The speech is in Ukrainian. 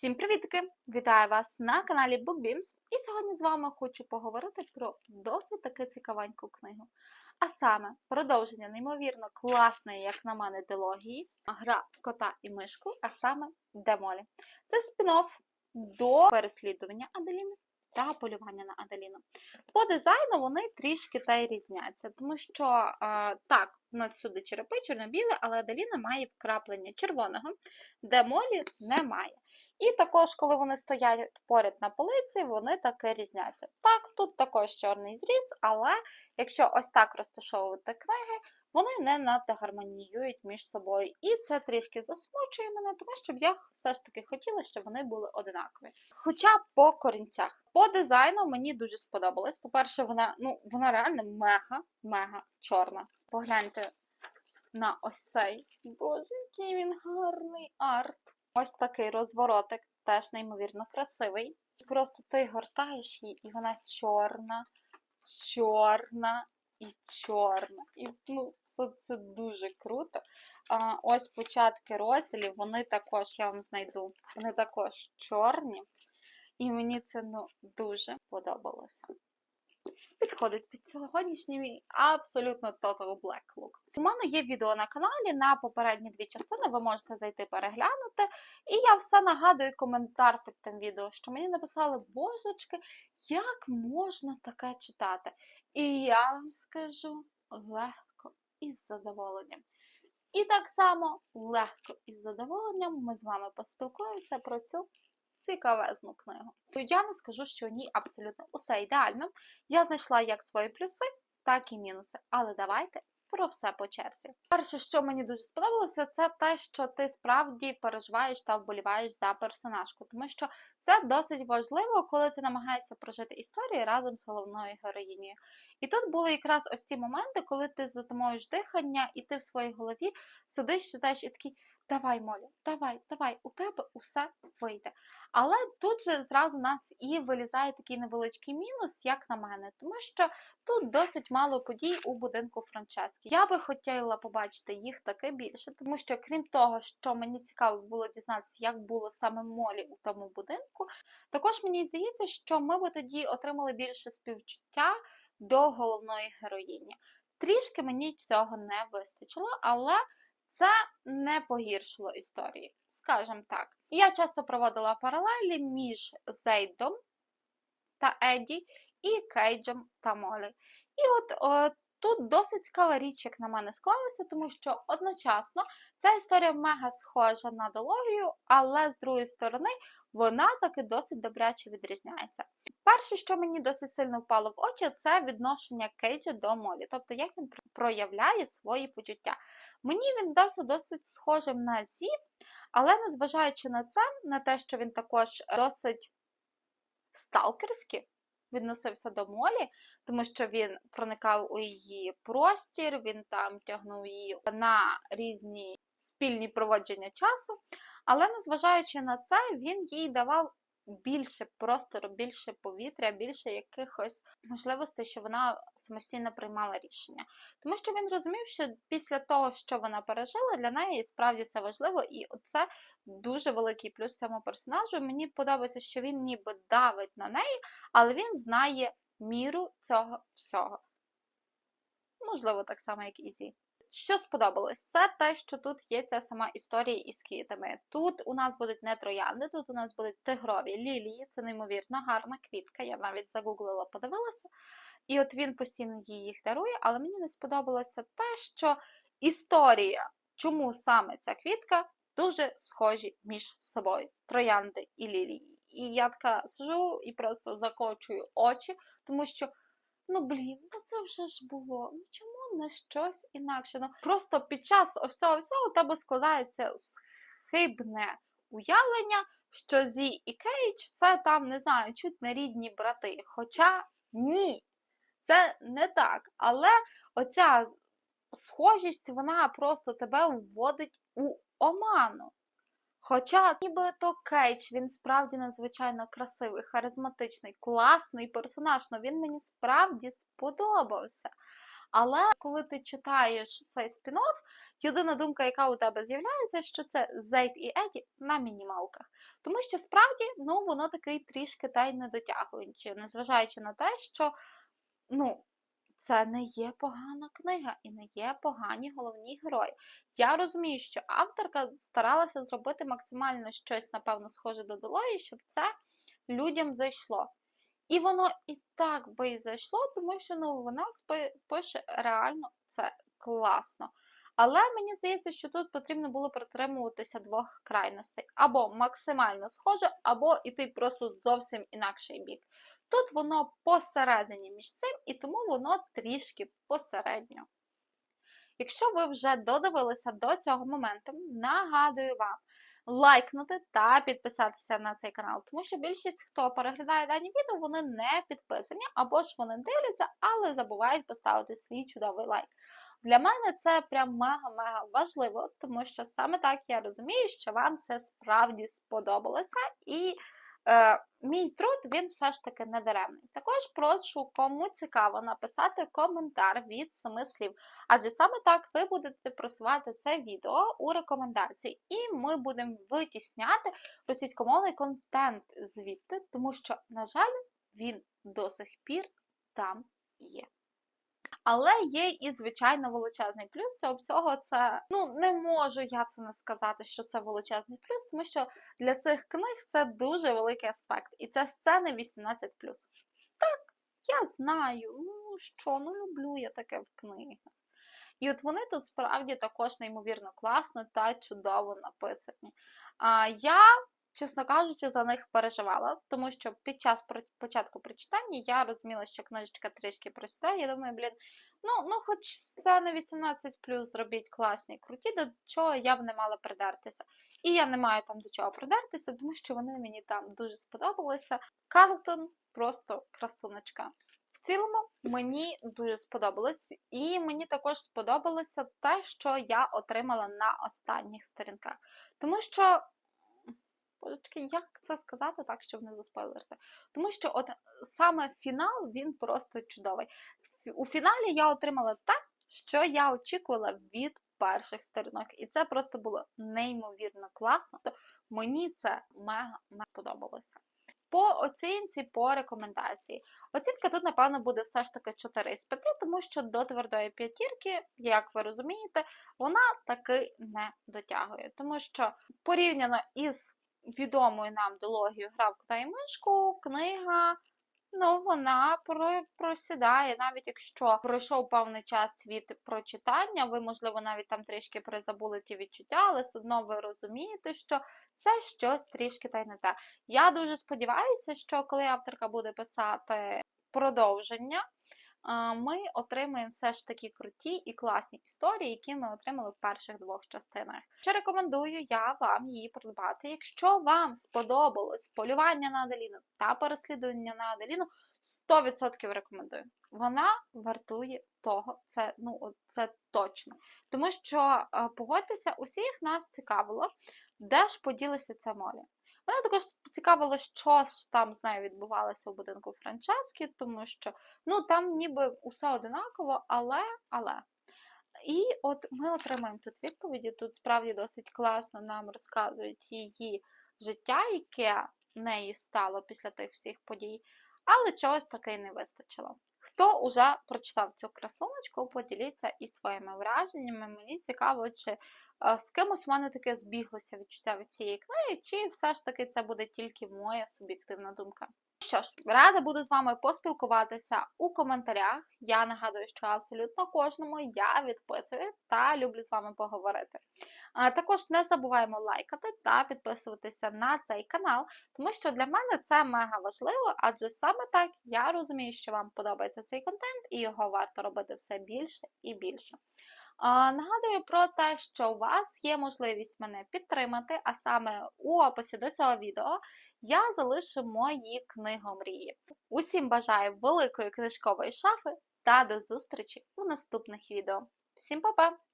Всім привітки! Вітаю вас на каналі BookBeams. І сьогодні з вами хочу поговорити про досить таки цікавеньку книгу. А саме продовження неймовірно класної, як на мене, дилогії, гра кота і мишку, а саме Демолі. Це спін-офф до переслідування Аделіни та полювання на Аделіну. По дизайну вони трішки та й різняться, тому що а, так, у нас сюди черепи чорно-біле, але Аделіна має вкраплення червоного, де Молі немає. І також, коли вони стоять поряд на полиці, вони таки різняться. Так, тут також чорний зріз, але якщо ось так розташовувати книги, вони не надто гармоніюють між собою. І це трішки засмучує мене, тому що б я все ж таки хотіла, щоб вони були одинакові. Хоча по корінцях. По дизайну мені дуже сподобалось. По-перше, вона ну, вона реально мега-мега чорна. Погляньте на ось цей. Боже, який він гарний арт. Ось такий розворотик, теж неймовірно красивий. Просто ти гортаєш її, і вона чорна, чорна і чорна. І ну, це, це дуже круто. А, Ось початки розділів, вони також, я вам знайду, вони також чорні. І мені це ну, дуже подобалося. Підходить під сьогоднішній мій абсолютно total black look. У мене є відео на каналі на попередні дві частини, ви можете зайти переглянути. І я все нагадую коментар під тим відео, що мені написали, божечки, як можна таке читати? І я вам скажу легко і з задоволенням. І так само легко і з задоволенням ми з вами поспілкуємося про цю цікавезну книгу. То я не скажу, що в ній абсолютно усе ідеально. Я знайшла як свої плюси, так і мінуси. Але давайте про все по черзі. Перше, що мені дуже сподобалося, це те, що ти справді переживаєш та вболіваєш за персонажку, тому що це досить важливо, коли ти намагаєшся прожити історію разом з головною героїнею. І тут були якраз ось ті моменти, коли ти затамуєш дихання, і ти в своїй голові сидиш, читаєш і такий. Давай, Моля, давай, давай, у тебе усе вийде. Але тут же зразу нас і вилізає такий невеличкий мінус, як на мене, тому що тут досить мало подій у будинку Франчески. Я би хотіла побачити їх таки більше, тому що, крім того, що мені цікаво було дізнатися, як було саме Молі у тому будинку, також мені здається, що ми би тоді отримали більше співчуття до головної героїні. Трішки мені цього не вистачило, але. Це не погіршило історії, скажімо так. Я часто проводила паралелі між Зейдом та Еді і Кейджем та Молі. І от о, тут досить цікава річ, як на мене, склалася, тому що одночасно ця історія мега схожа на дологію, але з другої сторони вона таки досить добряче відрізняється. Перше, що мені досить сильно впало в очі, це відношення Кейджа до Молі, тобто як він проявляє свої почуття. Мені він здався досить схожим на Зі, але незважаючи на це, на те, що він також досить сталкерськи відносився до Молі, тому що він проникав у її простір, він там тягнув її на різні спільні проводження часу. Але незважаючи на це, він їй давав більше простору, більше повітря, більше якихось можливостей, що вона самостійно приймала рішення. Тому що він розумів, що після того, що вона пережила, для неї справді це важливо, і це дуже великий плюс цьому персонажу. Мені подобається, що він ніби давить на неї, але він знає міру цього всього. Можливо, так само, як Ізі. Що сподобалось, це те, що тут є ця сама історія із квітами. Тут у нас будуть не троянди, тут у нас будуть тигрові лілії, це неймовірно гарна квітка. Я навіть загуглила, подивилася. І от він постійно їх дарує, але мені не сподобалося те, що історія, чому саме ця квітка, дуже схожі між собою троянди і лілії. І я така сижу і просто закочую очі, тому що. Ну, блін, ну це вже ж було. Ну чому не щось інакше? Ну просто під час ось цього всього у тебе складається хибне уявлення, що Зі і Кейдж це там, не знаю, чуть не рідні брати. Хоча ні, це не так. Але оця схожість, вона просто тебе вводить у оману. Хоча, нібито Кейдж, він справді надзвичайно красивий, харизматичний, класний персонаж, але він мені справді сподобався. Але коли ти читаєш цей спін-офф, єдина думка, яка у тебе з'являється, що це Зейд і Еді на мінімалках. Тому що справді ну, воно такий трішки та й не дотягуючи, незважаючи на те, що ну, це не є погана книга і не є погані головні герої. Я розумію, що авторка старалася зробити максимально щось, напевно, схоже до Делої, щоб це людям зайшло. І воно і так би і зайшло, тому що ну, вона пише реально це класно. Але мені здається, що тут потрібно було притримуватися двох крайностей: або максимально схоже, або іти просто зовсім інакший бік. Тут воно посередині між цим, і тому воно трішки посередньо. Якщо ви вже додивилися до цього моменту, нагадую вам лайкнути та підписатися на цей канал, тому що більшість, хто переглядає дані відео, вони не підписані, або ж вони дивляться, але забувають поставити свій чудовий лайк. Для мене це прям мега-мега важливо, тому що саме так я розумію, що вам це справді сподобалося, і е, мій труд він все ж таки не даремний. Також прошу, кому цікаво, написати коментар від семи слів, адже саме так ви будете просувати це відео у рекомендації, і ми будемо витісняти російськомовний контент звідти, тому що, на жаль, він до сих пір там є. Але є і звичайно величезний плюс цього всього. Це ну не можу я це не сказати, що це величезний плюс, тому що для цих книг це дуже великий аспект, і це сцени 18+. Так, я знаю, ну що, ну люблю я таке в книгах. І от вони тут справді також неймовірно класно та чудово написані. А я чесно кажучи, за них переживала, тому що під час початку прочитання я розуміла, що книжечка трішки проста. Я думаю, блін, ну ну хоч це не 18 зробіть класні, круті, до чого я б не мала придертися. І я не маю там до чого придертися, тому що вони мені там дуже сподобалися. Карлтон просто красуночка. В цілому мені дуже сподобалось, і мені також сподобалося те, що я отримала на останніх сторінках. Тому що Божечки, як це сказати так, щоб не заспойлерити? Тому що от саме фінал він просто чудовий. У фіналі я отримала те, що я очікувала від перших сторінок. І це просто було неймовірно класно. То мені це мега мега сподобалося. По оцінці, по рекомендації. Оцінка тут, напевно, буде все ж таки 4 з 5, тому що до твердої п'ятірки, як ви розумієте, вона таки не дотягує. Тому що порівняно із відомою нам дилогію Грав та і мишку, книга, ну, вона просідає, навіть якщо пройшов певний час від прочитання, ви, можливо, навіть там трішки призабули ті відчуття, але все одно ви розумієте, що це щось трішки та й не те. Я дуже сподіваюся, що коли авторка буде писати продовження, ми отримаємо все ж таки круті і класні історії, які ми отримали в перших двох частинах. Що рекомендую я вам її придбати. Якщо вам сподобалось полювання на Аделіну та переслідування на Аделіну, 100% рекомендую. Вона вартує того, це ну, це точно. Тому що, погодьтеся, усіх нас цікавило, де ж поділися ця молі. Мене також цікавило, що ж там з нею відбувалося у будинку Франчески, тому що ну, там ніби усе одинаково, але. але. І от ми отримаємо тут відповіді. Тут справді досить класно нам розказують її життя, яке в неї стало після тих всіх подій, але чогось таки не вистачило. Хто уже прочитав цю красуночку, поділіться і своїми враженнями. Мені цікаво, чи е, з кимось у мене таке збіглося відчуття від цієї книги, чи все ж таки це буде тільки моя суб'єктивна думка. Що ж, рада буду з вами поспілкуватися у коментарях. Я нагадую, що абсолютно кожному я відписую та люблю з вами поговорити. Також не забуваємо лайкати та підписуватися на цей канал, тому що для мене це мега важливо, адже саме так я розумію, що вам подобається цей контент, і його варто робити все більше і більше. Нагадую про те, що у вас є можливість мене підтримати, а саме у описі до цього відео я залишу мої книгомрії. Усім бажаю великої книжкової шафи та до зустрічі у наступних відео. Всім па-па!